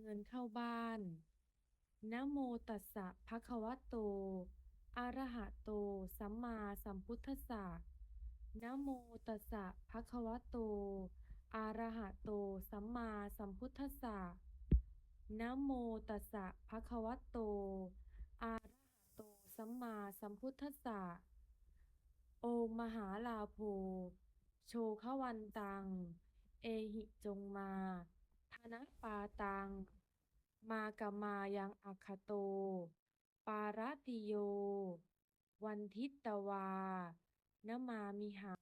เงินเข้าบ้าน นะโมตัสสะภะคะวะโต อะระหะโต สัมมาสัมพุทธัสสะ นะโมตัสสะภะคะวะโต อะระหะโต สัมมาสัมพุทธัสสะ นะโมตัสสะภะคะวะโต อะระหะโต สัมมาสัมพุทธัสสะ โอมหาลาโภ โชขวันตัง เอหิจงมา ธนปาตัง มากะมายังอัคโต ปารติโย วันทิตตวานมามิหัง